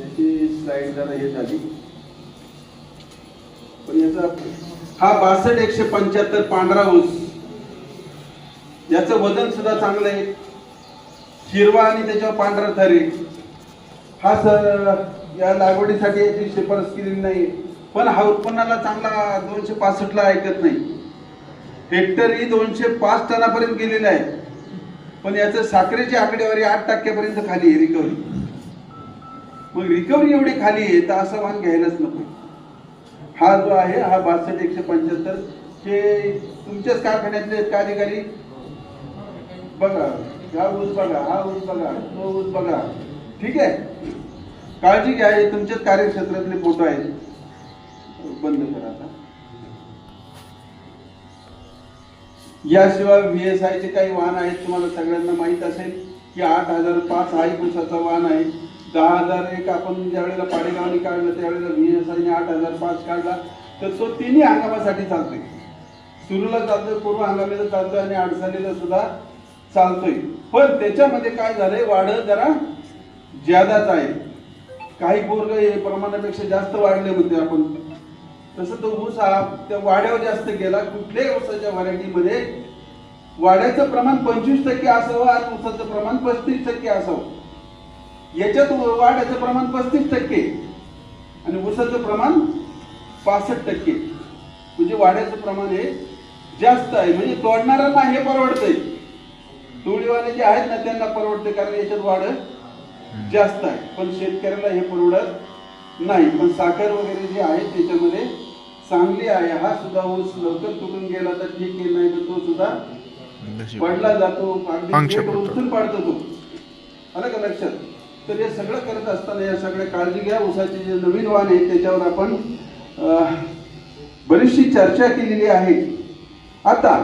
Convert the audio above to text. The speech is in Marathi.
याची स्लाइड जरा हे झाली. पण याचा हा बासष्ट एकशे पंच्याहत्तर पांढरा ऊस. याचं वजन सुद्धा चांगलं आहे. हिरवा आणि त्याच्यावर पांढरा थर हा सर या लागवडीसाठी याची शिफारस केलेली नाही. पण हा उत्पन्नाला चांगला दोनशे पासष्टला ऐकत नाही. हेक्टरी दोनशे पाच टनापर्यंत गेलेला आहे. पण याचं साखरेची आकडेवारी आठ टक्क्यापर्यंत खाली आहे रिकव्हरी मग रिकव्हरी एवढी खाली आहे तर असा वाहन घ्यायलाच नको. हा जो आहे हा बासष्ट एकशे पंच्याहत्तर हे तुमच्याच कारखान्यातले आहेत का अधिकारी बघा हा ऊस बघा हा ऊस बघा तो ऊस बघा. ठीक आहे? काळजी घ्या हे तुमच्याच कार्यक्षेत्रातले फोटो आहेत. बंद करा आता. याशिवाय व्ही एस आयचे काही वाहन आहेत तुम्हाला सगळ्यांना माहीत असेल की आठ हजार पाच हा एक ऊसाचा वाहन आहे. दहा हजार एक आपण ज्यावेळेला पाडेगावने काढलं त्यावेळेला व्ही एस आयने आठ हजार पाच काढला. तर तो तिन्ही हंगामासाठी चालतोय. सुरूला चालतोय पूर्व हंगामीला चालतोय आणि अडचणीला सुद्धा चालतोय. पण त्याच्यामध्ये काय झालंय वाढ जरा ज्यादाच आहे. काही बोर्ग हे प्रमाणापेक्षा जास्त वाढले होते आपण. तसं तो ऊस हा त्या वाड्यावर जास्त गेला. कुठल्याही ऊसाच्या व्हरायटीमध्ये वाड्याचं प्रमाण पंचवीस टक्के असावं आणि ऊसाचं प्रमाण पस्तीस टक्के असावं. याच्यात वाड्याचं प्रमाण पस्तीस टक्के. आणि ऊसाचं प्रमाण पासष्ट टक्के. म्हणजे वाड्याचं प्रमाण हे जास्त आहे. म्हणजे तोडणाऱ्यांना हे परवडतंय. टोळीवाले जे आहेत ना त्यांना परवडते कारण याच्यात वाढ जास्त आहे. पण शेतकऱ्याला हे परवडत नाही. पण साखर वगैरे जे आहे त्याच्यामध्ये चांगली आहे. हा सुद्धा ऊस लवकर तुटून गेला तर ठीक आहे नाही तर तो सुद्धा पडला जातो. अगदी. उचलून पाडतो तो. आलं का लक्षात? तर हे सगळं करत असताना या सगळ्या काळजी घ्या. उसाचे जे नवीन वाण आहे त्याच्यावर आपण बरीचशी चर्चा केलेली आहे. आता